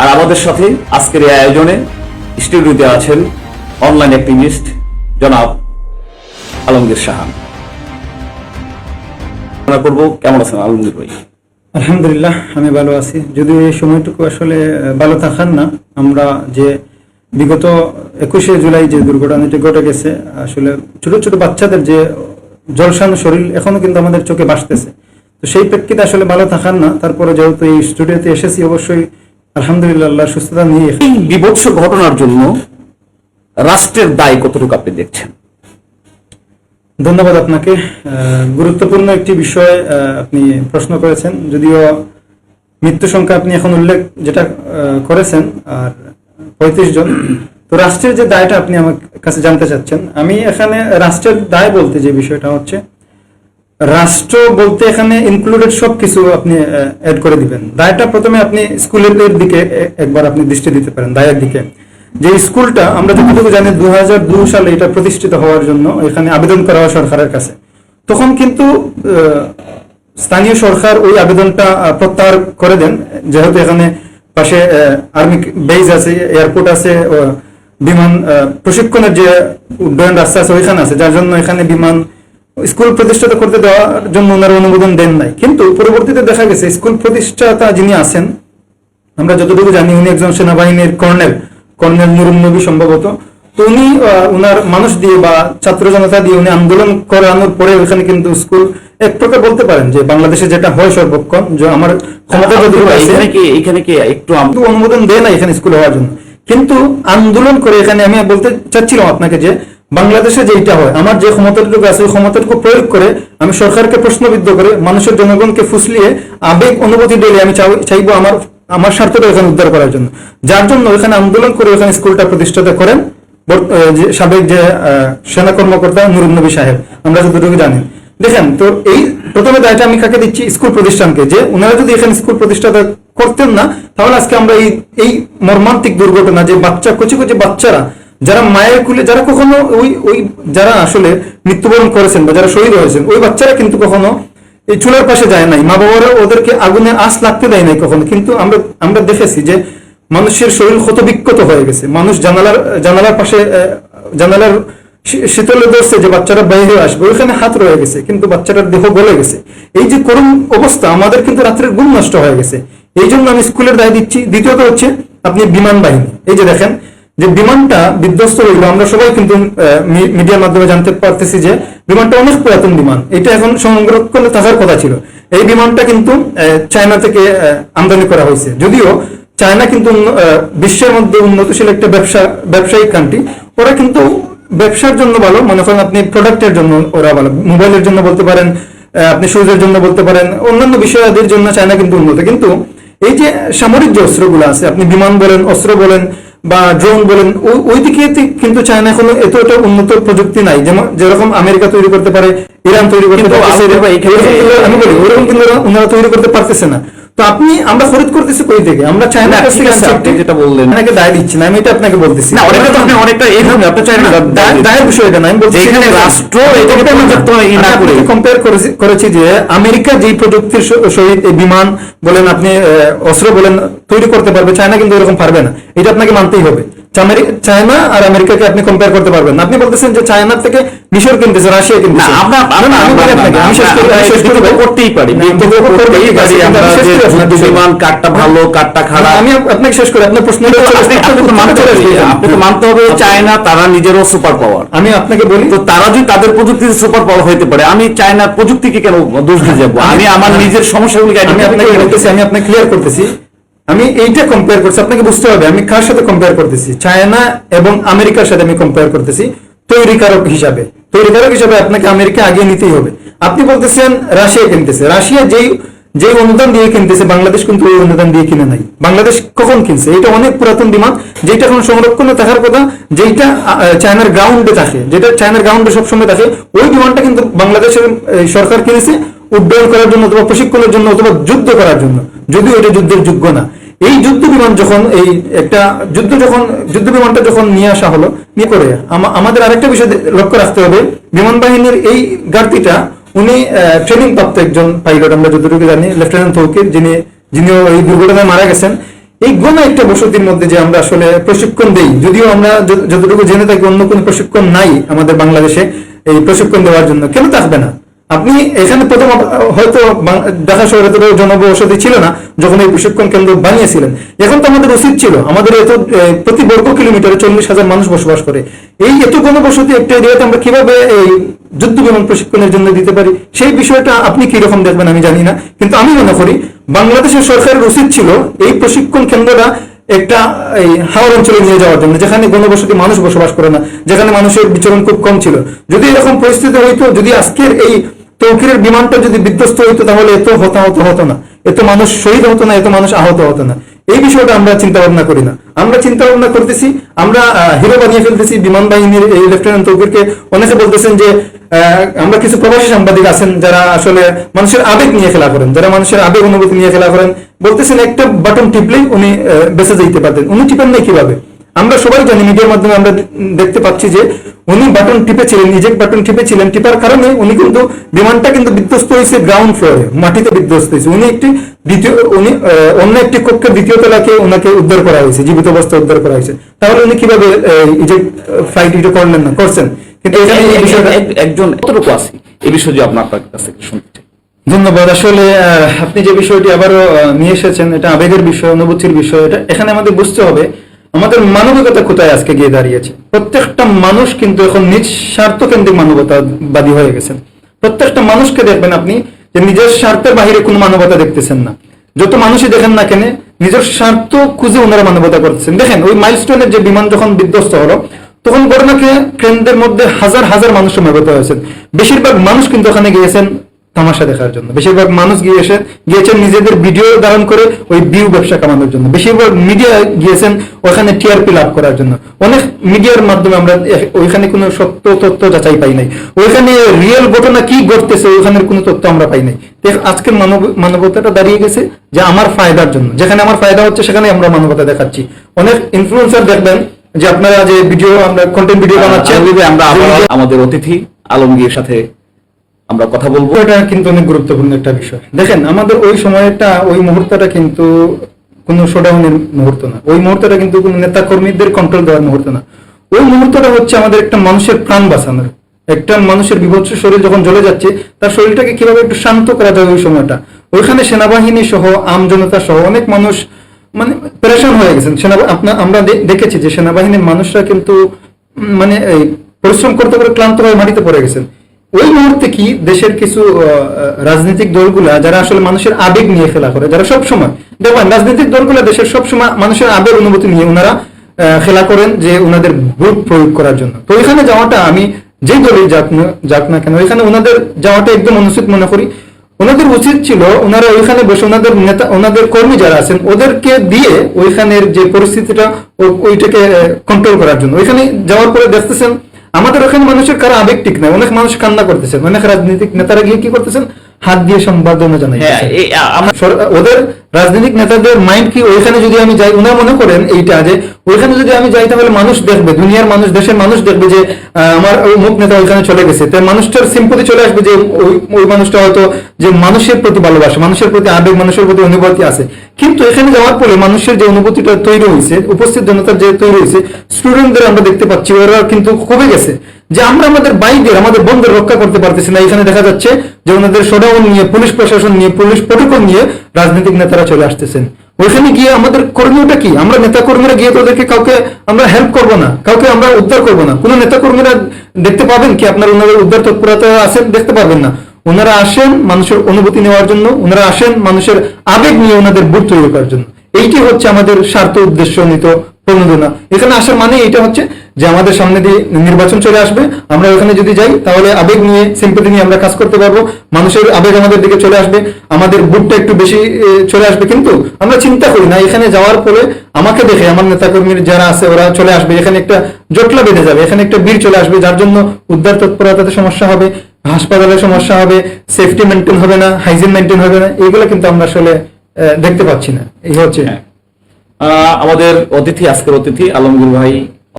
আর আমাদের সাথে আজকের এই আয়োজনে স্টুডিওতে আছেন অনলাইন অ্যাক্টিভিস্ট জনাব আলমগীর আমরা করব, কেমন আছেন আলমগীর ভাই? আলহামদুলিল্লাহ, আমি ভালো আছি। যদিও এই সময়টুকু আসলে ভালো থাকার না, আমরা যে বিগত একুশে জুলাই যে দুর্ঘটনাটি ঘটে গেছে, আসলে ছোট ছোট বাচ্চাদের যে জলসান শরীর এখনও কিন্তু আমাদের চোখে বাসতেছে তো সেই প্রেক্ষিতে আসলে ভালো থাকার না, তারপরে যেহেতু এই স্টুডিওতে এসেছি, অবশ্যই আলহামদুলিল্লাহ, সুস্থতা নিয়ে এই বিভৎস ঘটনার জন্য রাষ্ট্রের দায় কতটুকু আপনি দেখছেন? ধন্যবাদ আপনাকে। গুরুত্বপূর্ণ একটি বিষয় আপনি প্রশ্ন করেছেন। যদিও মৃত্যু সংখ্যা আপনি এখন উল্লেখ যেটা করেছেন, আর পঁয়ত্রিশ জন। তো রাষ্ট্রের যে দায়টা আপনি আমার কাছে জানতে চাচ্ছেন, আমি এখানে রাষ্ট্রের দায় বলতে যে বিষয়টা হচ্ছে রাষ্ট্র বলতে এখানে ইনক্লুডেড সব কিছু আপনি অ্যাড করে দিবেন। দায়টা প্রথমে আপনি স্কুলের দিকে একবার আপনি দৃষ্টি দিতে পারেন, দায়ের দিকে। যে স্কুলটা, আমরা যতটুকু জানি দু সালে এটা প্রতিষ্ঠিত হওয়ার জন্য এখানে আবেদন করা হয় সরকারের কাছে। তখন কিন্তু স্থানীয় সরকার ওই আবেদনটা প্রত্যাহার করে দেন। যেহেতু এখানে পাশে আর্মি বেজ আছে, এয়ারপোর্ট আছে বিমান প্রশিক্ষণের যে উড্ডয়ন রাস্তা আছে, ওইখানে আছে। যার জন্য এখানে বিমান স্কুল প্রতিষ্ঠাতা করতে দেওয়ার জন্য ওনারা অনুমোদন দেন নাই। কিন্তু পরবর্তীতে দেখা গেছে স্কুল প্রতিষ্ঠাতা যিনি আছেন আমরা যতটুকু জানি উনি একজন সেনাবাহিনীর কর্নেল কর্নেল নুরুন নবী সম্ভবত। তো উনি উনার মানুষ দিয়ে বা ছাত্র জনতা দিয়ে উনি আন্দোলন করানোর পরে ওখানে কিন্তু স্কুল এক প্রকার বলতে পারেন যে বাংলাদেশে যেটা হয় সর্বক্ষণ যে আমার ক্ষমতা যতটুকু এখানে কি এখানে কি একটু আম- অনুমোদন দেয় না এখানে স্কুল হওয়ার জন্য। কিন্তু আন্দোলন করে এখানে আমি বলতে চাচ্ছিলাম আপনাকে যে বাংলাদেশে যেটা হয়, আমার যে ক্ষমতাটুকু আছে, ওই ক্ষমতাটুকু প্রয়োগ করে আমি সরকারকে প্রশ্নবিদ্ধ করে, মানুষের জনগণকে ফুসলিয়ে আবেগ, অনুভূতি দিলে আমি চাই- চাইব আমার আমার স্বার্থটা এখানে উদ্ধার করার জন্য। যার জন্য এখানে আন্দোলন করে এখানে স্কুলটা প্রতিষ্ঠাতা করেন সাবেক যে সেনা কর্মকর্তা নুরুন নবী সাহেব। আমরা যতটুকু জানি। দেখেন, তো এই প্রথমে দায়টা আমি কাকে দিচ্ছি? স্কুল প্রতিষ্ঠানকে। যে ওনারা যদি এখানে স্কুল প্রতিষ্ঠাতা করতেন না, তাহলে আজকে আমরা এই এই মর্মান্তিক দুর্ঘটনা, যে বাচ্চা, কচি কচি বাচ্চারা যারা মায়ের কুলে, যারা কখনো ওই ওই যারা আসলে মৃত্যুবরণ করেছেন বা যারা শহীদ হয়েছেন, ওই বাচ্চারা কিন্তু কখনো এই চুলার পাশে যায় নাই। মা বাবারা ওদেরকে আগুনে আঁচ লাগতে দেয় নাই কখনো। কিন্তু আমরা আমরা দেখেছি যে মানুষের শরীর ক্ষতবিক্ষত হয়ে গেছে। মানুষ জানালার জানালার পাশে জানালার শীতলে ধরছে যে বাচ্চারা বাইরে আসবে। ওইখানে হাত রয়ে গেছে, কিন্তু বাচ্চাটার দেহ গলে গেছে। এই যে করুণ অবস্থা, আমাদের কিন্তু রাত্রের ঘুম নষ্ট হয়ে গেছে। এই জন্য আমি স্কুলের দায় দিচ্ছি। দ্বিতীয়ত হচ্ছে আপনি বিমান বাহিনী। এই যে দেখেন যে বিমানটা বিধ্বস্ত হইল আমরা সবাই কিন্তু মিডিয়ার মাধ্যমে জানতে পারতেছি যে বিমানটা অনেক পুরাতন বিমান। এটা এখন সংরক্ষণে থাকার কথা ছিল। এই বিমানটা কিন্তু চায়না থেকে আমদানি করা হয়েছে। যদিও চায়না কিন্তু বিশ্বের মধ্যে উন্নতশীল একটা ব্যবসা, ব্যবসায়িক কান্ট্রি, ওরা কিন্তু ব্যবসার জন্য ভালো। মনে করেন আপনি প্রোডাক্টের জন্য ওরা ভালো। মোবাইলের জন্য বলতে পারেন আপনি সুজের জন্য বলতে পারেন, অন্যান্য বিষয়াদির জন্য চায়না কিন্তু উন্নত। কিন্তু এই যে সামরিক যে অস্ত্রগুলো আছে, আপনি বিমান বলেন, অস্ত্র বলেন বা ড্রোন বলেন ওই- দিকে কিন্তু চায়না এত এতটা উন্নত প্রযুক্তি নাই। যেমন যেরকম আমেরিকা তৈরি করতে পারে ইরান তৈরি করতে পারে আমি বলি ওরকম কিন্তু ওনারা তৈরি করতে পারতেছে না। তো আপনি আমরা খরিদ করতেছি কই থেকে? আমরা চায়না না, কাছ ঠিক থেকে আছে, আপনি যেটা বললেন। আপনাকে দায় দিচ্ছি না আমি এটা আপনাকে বলতেছি। না অনেকটা তো আপনি অনেকটা এই ধরনের আপনি চাইলেন না, দায়- দায়ের বিষয় এটা না আমি বলছি এখানে রাষ্ট্র এটাকে না করে কম্পেয়ার করেছি যে আমেরিকা যেই প্রযুক্তির সহিত বিমান বলেন আপনি অস্ত্র বলেন তৈরি করতে পারবে চায়না কিন্তু এরকম পারবে না। এটা আপনাকে মানতেই হবে। চায়না আর আমেরিকাকে আপনি কম্পেয়ার করতে পারবেন আপনি বলতেছেন যে চায়নার থেকে মিশর কিনতেছে রাশিয়া না কিনতেছে আমরা না, না, আমি আপনাকে, শেষ করি, শেষ করি করতেই পারি। বিমান কাঠটা ভালো কাঠটা খারাপ। আমি আপনাকে শেষ করি আপনার প্রশ্ন আপনি আপনি তো মানতে হবে চায়না তারা নিজেরও সুপার পাওয়ার আমি আপনাকে বলি তো তারা যদি তাদের প্রযুক্তিতে সুপার পাওয়ার হইতে পারে আমি চায়নার প্রযুক্তিকে কেন দোষ দিয়ে যাব? আমি আমার নিজের সমস্যাগুলিকে আমি আপনাকে বলতেছি আমি আপনাকে ক্লিয়ার করতেছি। আমি এইটা কম্পেয়ার করছি, আপনাকে বুঝতে হবে, আমি কার সাথে কম্পেয়ার করতেছি? চায়না এবং আমেরিকার সাথে আমি কম্পেয়ার করতেছি, তৈরিকারক হিসাবে। তৈরিকারক হিসাবে আপনাকে আমেরিকা আগে নিতেই হবে। আপনি বলতেছেন, রাশিয়া কিনতেছে। রাশিয়া যেই যে অনুদান দিয়ে কিনতেছে, বাংলাদেশ কিন্তু ওই অনুদান দিয়ে কিনে নাই। বাংলাদেশ কখন কিনছে? এটা অনেক পুরাতন বিমান যেটা এখন সংরক্ষণে থাকার কথা যেটা চায়নার গ্রাউন্ডে থাকে, যেটা চায়নার গ্রাউন্ডে সবসময় থাকে, ওই বিমানটা কিন্তু বাংলাদেশের সরকার কিনেছে, উড্ডয়ন করার জন্য অথবা প্রশিক্ষণের জন্য অথবা যুদ্ধ করার জন্য। যদিও এটা যুদ্ধের যোগ্য না। এই যুদ্ধ বিমান যখন, এই একটা যুদ্ধ যখন, যুদ্ধ বিমানটা যখন নিয়ে আসা হলো, নিয়ে করে আমাদের আরেকটা বিষয় লক্ষ্য রাখতে হবে। বিমান বাহিনীর এই গাড়িটা উনি ট্রেনিং প্রাপ্ত একজন পাইলট আমরা যতটুকু জানি লেফটেন্যান্ট তৌকির যিনি যিনি এই দুর্ঘটনায় মারা গেছেন। এই গণ একটা বসতির মধ্যে যে আমরা আসলে প্রশিক্ষণ দেই, যদিও আমরা যতটুকু জেনে থাকি, অন্য কোনো প্রশিক্ষণ নাই আমাদের বাংলাদেশে এই প্রশিক্ষণ দেওয়ার জন্য। কেন থাকবে না? আপনি এখানে প্রথম হয়তো ঢাকা শহরে তো জনবসতি ছিল না, যখন এই প্রশিক্ষণ কেন্দ্র বানিয়েছিলেন। এখন তো আমাদের উচিত ছিল, আমাদের এত প্রতি বর্গ কিলোমিটারে চল্লিশ হাজার মানুষ বসবাস করে। এই এত জনবসতি একটা এরিয়াতে আমরা কীভাবে এই যুদ্ধ বিমান প্রশিক্ষণের জন্য দিতে পারি? সেই বিষয়টা আপনি কি রকম দেখবেন আমি জানি না, কিন্তু আমি মনে করি বাংলাদেশের সরকারের উচিত ছিল এই প্রশিক্ষণ কেন্দ্রটা একটা, এই, হাওড় অঞ্চলে নিয়ে যাওয়ার জন্য, যেখানে গণবসতি মানুষ বসবাস করে না, যেখানে মানুষের বিচরণ খুব কম ছিল। যদি এরকম পরিস্থিতি হইতো, যদি আজকের এই তৌকিরের বিমানটা যদি বিধ্বস্ত হইতো তাহলে এত হতাহত হতো না। এত মানুষ শহীদ হতো না, এত মানুষ আহত হতো না। এই বিষয়টা আমরা চিন্তা ভাবনা করি না। আমরা চিন্তা ভাবনা করতেছি, আমরা হিরো বানিয়ে ফেলতেছি বিমান বাহিনীর এই লেফটেন্যান্ট তৌকিরকে। অনেকে বলতেছেন যে আমরা কিছু প্রবাসী সাংবাদিক আছেন যারা আসলে মানুষের আবেগ নিয়ে খেলা করেন, যারা মানুষের আবেগ অনুভূতি নিয়ে খেলা করেন। বলতেছেন একটা বাটন টিপলেই উনি বেঁচে যেতে পারতেন। উনি টিপেন নাই কীভাবে? আমরা সবাই জানি মিডিয়ার মাধ্যমে আমরা দেখতে পাচ্ছি যে উনি বাটন টিপেছিলেন ইজেক্ট বাটন টিপেছিলেন টিপার কারণে উনি কিন্তু বিমানটা কিন্তু বিধ্বস্ত হয়েছে গ্রাউন্ড ফ্লোরে মাটিতে বিধ্বস্ত হয়েছে। উনি একটি দ্বিতীয় উনি অন্য একটি কক্ষের দ্বিতীয় তলাকে ওনাকে উদ্ধার করা হয়েছে জীবিত অবস্থা উদ্ধার করা হয়েছে। তাহলে উনি কীভাবে ইজেক্ট ফ্লাইট এটা করলেন না করছেন? কিন্তু এখানে এই বিষয়টা একজন কতটুকু আছে এই বিষয়ে যে আপনার কাছ থেকে শুনতে চাই। ধন্যবাদ। আসলে আপনি যে বিষয়টি আবারও নিয়ে এসেছেন এটা আবেগের বিষয় অনুভূতির বিষয় এটা এখানে আমাদের বুঝতে হবে আমাদের মানবিকতা কোথায় আজকে গিয়ে দাঁড়িয়েছে? প্রত্যেকটা মানুষ কিন্তু এখন নিজ স্বার্থ কেন্দ্রিক মানবতাবাদী হয়ে গেছেন। প্রত্যেকটা মানুষকে দেখবেন আপনি যে নিজের স্বার্থের বাহিরে কোনো মানবতা দেখতেছেন না। যত মানুষই দেখেন না কেন, নিজের স্বার্থ খুঁজে ওনারা মানবতা করতেছেন। দেখেন, ওই মাইলস্টোনের যে বিমান যখন বিধ্বস্ত হলো, তখন ঘটনাকে কেন্দ্রের মধ্যে হাজার হাজার মানুষ সমবেত হয়েছেন বেশিরভাগ মানুষ কিন্তু ওখানে গিয়েছেন তামাশা দেখার জন্য। বেশিরভাগ মানুষ গিয়েছে গিয়েছেন নিজেদের ভিডিও ধারণ করে ওই ভিউ ব্যবসা কামানোর জন্য। বেশিরভাগ মিডিয়া গিয়েছেন ওখানে টিআরপি লাভ করার জন্য। অনেক মিডিয়ার মাধ্যমে আমরা ওইখানে কোনো সত্য তথ্য যাচাই পাই নাই। ওইখানে রিয়েল ঘটনা কি ঘটতেছে ওইখানের কোনো তথ্য আমরা পাই নাই। আজকের মানব মানবতাটা দাঁড়িয়ে গেছে যে আমার ফায়দার জন্য। যেখানে আমার ফায়দা হচ্ছে সেখানে আমরা মানবতা দেখাচ্ছি। অনেক ইনফ্লুয়েন্সার দেখবেন যে আপনারা যে ভিডিও আমরা কন্টেন্ট ভিডিও বানাচ্ছি আমরা আমাদের অতিথি আলমগীর সাথে আমরা কথা বলব। এটা কিন্তু অনেক গুরুত্বপূর্ণ একটা বিষয়। দেখেন, আমাদের ওই সময়টা, ওই মুহূর্তটা কিন্তু কোনো শোডাউনের মুহূর্ত না। ওই মুহূর্তটা কিন্তু কোনো নেতা কর্মীদের কন্ট্রোল দেওয়ার মুহূর্ত না। ওই মুহূর্তটা হচ্ছে আমাদের একটা মানুষের প্রাণ বাঁচানোর। একটা মানুষের বিভৎস শরীর যখন জ্বলে যাচ্ছে, তার শরীরটাকে কীভাবে একটু শান্ত করা যায় ওই সময়টা? ওইখানে সেনাবাহিনী সহ, আম জনতা সহ অনেক মানুষ মানে প্রেশান হয়ে গেছেন। সেনা আমরা দেখেছি যে সেনাবাহিনীর মানুষরা কিন্তু মানে পরিশ্রম করতে করে ক্লান্ত হয়ে মাটিতে পড়ে গেছেন। ওই মুহূর্তে কি দেশের কিছু রাজনৈতিক দলগুলা, যারা আসলে মানুষের আবেগ নিয়ে খেলা করে, যারা সব সময় দেখবেন রাজনৈতিক দলগুলা দেশের সব সময় মানুষের আবেগ অনুভূতি নিয়ে ওনারা খেলা করেন যে ওনাদের ভোট প্রয়োগ করার জন্য। তো ওইখানে যাওয়াটা আমি যে দলই যাক না যাক না কেন, ওইখানে ওনাদের যাওয়াটা একদম অনুচিত মনে করি। ওনাদের উচিত ছিল ওনারা ওইখানে বসে ওনাদের নেতা, ওনাদের কর্মী যারা আছেন, ওদেরকে দিয়ে ওইখানের যে পরিস্থিতিটা ওইটাকে কন্ট্রোল করার জন্য। ওইখানে যাওয়ার পরে দেখতেছেন আমাদের ওখানে মানুষের কারও আবেগ ঠিক নাই? অনেক মানুষ কান্না করতেছেন অনেক রাজনৈতিক নেতারা গিয়ে কি করতেছেন? হাত দিয়ে সম্বর্ধনা জানাই হ্যাঁ ওদের রাজনৈতিক নেতাদের মাইন্ড কি ওইখানে যদি আমি যাই ওনারা মনে করেন এইটা যে ওইখানে যদি আমি যাই তাহলে মানুষ দেখবে দুনিয়ার মানুষ দেশের মানুষ দেখবে যে আমার ওই মুখ নেতা ওইখানে চলে গেছে। তাই মানুষটার সিম্পতি চলে আসবে যে ওই ওই মানুষটা হয়তো যে মানুষের প্রতি ভালোবাসে মানুষের প্রতি আবেগ মানুষের প্রতি অনুভূতি আছে। কিন্তু এখানে যাওয়ার পরে মানুষের যে অনুভূতিটা তৈরি হয়েছে উপস্থিত জনতার যে তৈরি হয়েছে স্টুডেন্টদের আমরা দেখতে পাচ্ছি ওরা কিন্তু কমে গেছে। যে আমরা আমাদের বাইদের, আমাদের বন্ধুদের রক্ষা করতে পারতেছি না। এখানে দেখা যাচ্ছে যে ওনাদের শোডাউন নিয়ে, পুলিশ প্রশাসন নিয়ে, পুলিশ প্রোটোকল নিয়ে রাজনৈতিক নেতারা চলে আসতেছেন। ওইখানে গিয়ে আমাদের করণীয়টা কি? আমরা নেতা কর্মীরা গিয়ে তো ওদেরকে কাউকে আমরা হেল্প করব না? কাউকে আমরা উদ্ধার করব না? কোন নেতা কর্মীরা দেখতে পাবেন কি? আপনার ওনাদের উদ্ধার তৎপরতা আছেন, দেখতে পারবেন না। ওনারা আসেন মানুষের অনুভূতি নেওয়ার জন্য, ওনারা আসেন মানুষের আবেগ নিয়ে ওনাদের বুট তৈরি করার জন্য। এইটি হচ্ছে আমাদের স্বার্থ উদ্দেশ্য নিত এখানে আসার মানে এটা হচ্ছে যে আমাদের সামনে দিয়ে নির্বাচন চলে আসবে। আমরা ওখানে যদি যাই, তাহলে আবেগ নিয়ে সিম্পতি নিয়ে আমরা কাজ করতে পারব। মানুষের আবেগ আমাদের দিকে চলে আসবে। আমাদের বুটটা একটু বেশি চলে আসবে। কিন্তু আমরা চিন্তা করি না, এখানে যাওয়ার পরে আমাকে দেখে, আমার নেতাকর্মীর যারা আছে, ওরা চলে আসবে। এখানে একটা জটলা বেঁধে যাবে, এখানে একটা বীর চলে আসবে, যার জন্য উদ্ধার তৎপরতাতে সমস্যা হবে, হাসপাতালে সমস্যা হবে সেফটি মেনটেন হবে না হাইজিন মেনটেন হবে না, এগুলো কিন্তু আমরা আসলে দেখতে পাচ্ছি না। এই হচ্ছে হ্যাঁ। আমাদের অতিথি আজকের অতিথি আলমগীর ভাই